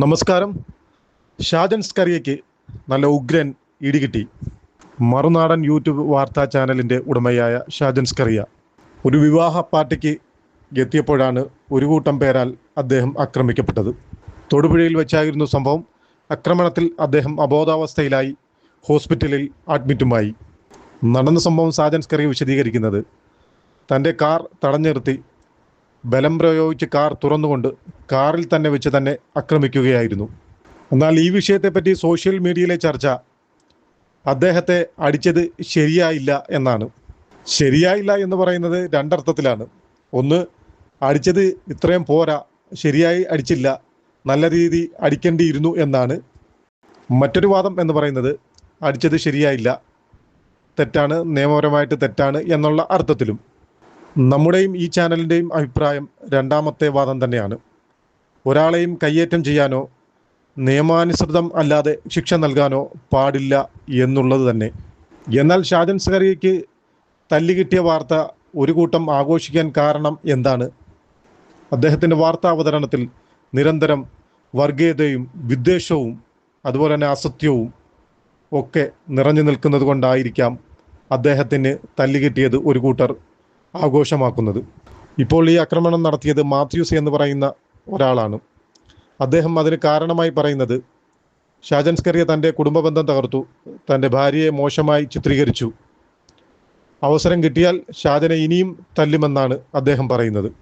നമസ്കാരം. ഷാജൻ സ്കറിയയ്ക്ക് നല്ല ഉഗ്രൻ ഇടികിട്ടി മറുനാടൻ യൂട്യൂബ് വാർത്താ ചാനലിന്റെ ഉടമയായ ഷാജൻ സ്കറിയ ഒരു വിവാഹ പാർട്ടിക്ക് എത്തിയപ്പോഴാണ് ഒരു കൂട്ടം പേരാൽ അദ്ദേഹം ആക്രമിക്കപ്പെട്ടത്. തൊടുപുഴയിൽ വെച്ചായിരുന്നു സംഭവം. ആക്രമണത്തിൽ അദ്ദേഹം അബോധാവസ്ഥയിലായി ഹോസ്പിറ്റലിൽ അഡ്മിറ്റുമായി. നടന്ന സംഭവം ഷാജൻ സ്കറിയ വിശദീകരിക്കുന്നത്. തന്റെ കാർ തടഞ്ഞു നിർത്തി ബലം പ്രയോഗിച്ച് കാർ തുറന്നുകൊണ്ട് കാറിൽ തന്നെ വെച്ച് തന്നെ ആക്രമിക്കുകയായിരുന്നു. എന്നാൽ ഈ വിഷയത്തെപ്പറ്റി സോഷ്യൽ മീഡിയയിലെ ചർച്ച അദ്ദേഹത്തെ അടിച്ചത് ശരിയായില്ല എന്നാണ്. ശരിയായില്ല എന്ന് പറയുന്നത് രണ്ടർത്ഥത്തിലാണ്. ഒന്ന് അടിച്ചത് ഇത്രയും പോരാ ശരിയായി അടിച്ചില്ല നല്ല രീതി അടിക്കേണ്ടിയിരുന്നു എന്നാണ്. മറ്റൊരു വാദം എന്ന് പറയുന്നത് അടിച്ചത് ശരിയായില്ല തെറ്റാണ് നിയമപരമായിട്ട് തെറ്റാണ് എന്നുള്ള അർത്ഥത്തിലും. നമ്മുടെയും ഈ ചാനലിന്റെയും അഭിപ്രായം രണ്ടാമത്തെ വാദം തന്നെയാണ്. ഒരാളെയും കയ്യേറ്റം ചെയ്യാനോ നിയമാനുസൃതം അല്ലാതെ ശിക്ഷ നൽകാനോ പാടില്ല എന്നുള്ളത് തന്നെ. എന്നാൽ ഷാജൻ സഹറിയയ്ക്ക് തല്ലുകിട്ടിയ വാർത്ത ഒരു കൂട്ടം ആഘോഷിക്കാൻ കാരണം എന്താണ്? അദ്ദേഹത്തിന്റെ വാർത്താ അവതരണത്തിൽ നിരന്തരം വർഗീയതയും വിദ്വേഷവും അതുപോലെ തന്നെ അസത്യവും ഒക്കെ നിറഞ്ഞു നിൽക്കുന്നത് കൊണ്ടായിരിക്കാം അദ്ദേഹത്തിന് തല്ലുകിട്ടിയത് ഒരു കൂട്ടർ. ആഘോഷമാക്കുന്നത്. ഇപ്പോൾ ഈ ആക്രമണം നടത്തിയത് മാത്യൂസ് എന്ന് പറയുന്ന ഒരാളാണ്. അദ്ദേഹം അതിന് കാരണമായി പറയുന്നത് ഷാജൻ സ്കറിയ തന്റെ കുടുംബ ബന്ധം തകർത്തു തന്റെ ഭാര്യയെ മോശമായി ചിത്രീകരിച്ചു. അവസരം കിട്ടിയാൽ ഷാജനെ ഇനിയും തല്ലുമെന്നാണ് അദ്ദേഹം പറയുന്നത്.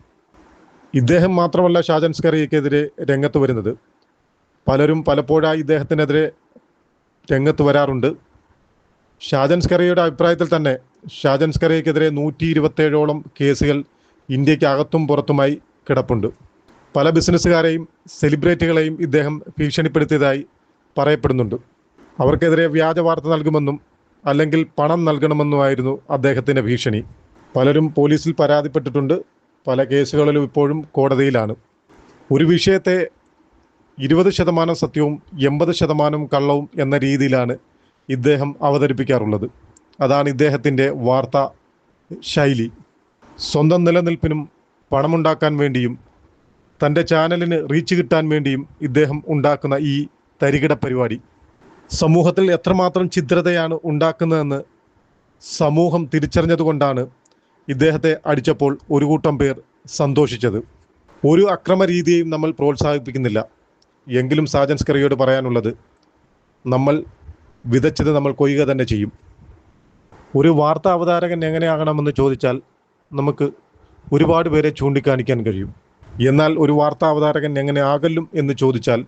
ഇദ്ദേഹം മാത്രമല്ല ഷാജൻ സ്കറിയക്കെതിരെ രംഗത്ത് വരുന്നത്. പലരും പലപ്പോഴായി ഇദ്ദേഹത്തിനെതിരെ രംഗത്ത് വരാറുണ്ട്. ഷാജൻ സ്കറിയയുടെ അഭിപ്രായത്തിൽ തന്നെ ഷാജൻ സ്കറിയക്കെതിരെ നൂറ്റി ഇരുപത്തേഴോളം കേസുകൾ ഇന്ത്യയ്ക്ക് അകത്തും പുറത്തുമായി കിടപ്പുണ്ട്. പല ബിസിനസ്സുകാരെയും സെലിബ്രിറ്റികളെയും ഇദ്ദേഹം ഭീഷണിപ്പെടുത്തിയതായി പറയപ്പെടുന്നുണ്ട്. അവർക്കെതിരെ വ്യാജ വാർത്ത നൽകുമെന്നും അല്ലെങ്കിൽ പണം നൽകണമെന്നുമായിരുന്നു അദ്ദേഹത്തിന്റെ ഭീഷണി. പലരും പോലീസിൽ പരാതിപ്പെട്ടിട്ടുണ്ട്. പല കേസുകളിലും ഇപ്പോഴും കോടതിയിലാണ്. ഒരു വിഷയത്തെ ഇരുപത് ശതമാനം സത്യവും എൺപത് ശതമാനം കള്ളവും എന്ന രീതിയിലാണ് ഇദ്ദേഹം അവതരിപ്പിക്കാറുള്ളത്. അതാണ് ഇദ്ദേഹത്തിന്റെ വാർത്താ ശൈലി. സ്വന്തം നിലനിൽപ്പിനും പണമുണ്ടാക്കാൻ വേണ്ടിയും തന്റെ ചാനലിന് റീച്ച് കിട്ടാൻ വേണ്ടിയും ഇദ്ദേഹം ഉണ്ടാക്കുന്ന ഈ തരികിട പരിപാടി. സമൂഹത്തിൽ എത്രമാത്രം ഛിദ്രതയാണ് ഉണ്ടാക്കുന്നതെന്ന് സമൂഹം തിരിച്ചറിഞ്ഞതുകൊണ്ടാണ് ഇദ്ദേഹത്തെ അടിച്ചപ്പോൾ ഒരു കൂട്ടം പേർ സന്തോഷിച്ചത്. ഒരു അക്രമ രീതിയെയും നമ്മൾ പ്രോത്സാഹിപ്പിക്കുന്നില്ല. എങ്കിലും സാജൻ സ്കറിയോട് പറയാനുള്ളത് നമ്മൾ വിതച്ചത് നമ്മൾ കൊയ്യുക തന്നെ ചെയ്യും. ഒരു വാർത്താ അവതാരകൻ എങ്ങനെയാകണമെന്ന് ചോദിച്ചാൽ നമുക്ക് ഒരുപാട് പേരെ ചൂണ്ടിക്കാണിക്കാൻ കഴിയും. എന്നാൽ ഒരു വാർത്താ അവതാരകൻ എങ്ങനെ ആകല്ലും എന്ന് ചോദിച്ചാൽ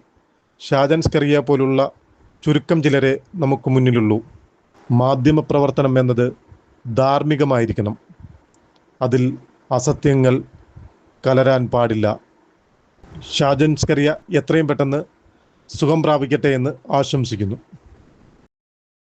ഷാജൻ സ്കറിയ പോലുള്ള ചുരുക്കം ചിലരെ നമുക്ക് മുന്നിലുള്ളൂ. മാധ്യമപ്രവർത്തനം എന്നത് ധാർമ്മികമായിരിക്കണം. അതിൽ അസത്യങ്ങൾ കലരാൻ പാടില്ല. ഷാജൻ സ്കറിയ എത്രയും പെട്ടെന്ന് സുഖം പ്രാപിക്കട്ടെ എന്ന് ആശംസിക്കുന്നു.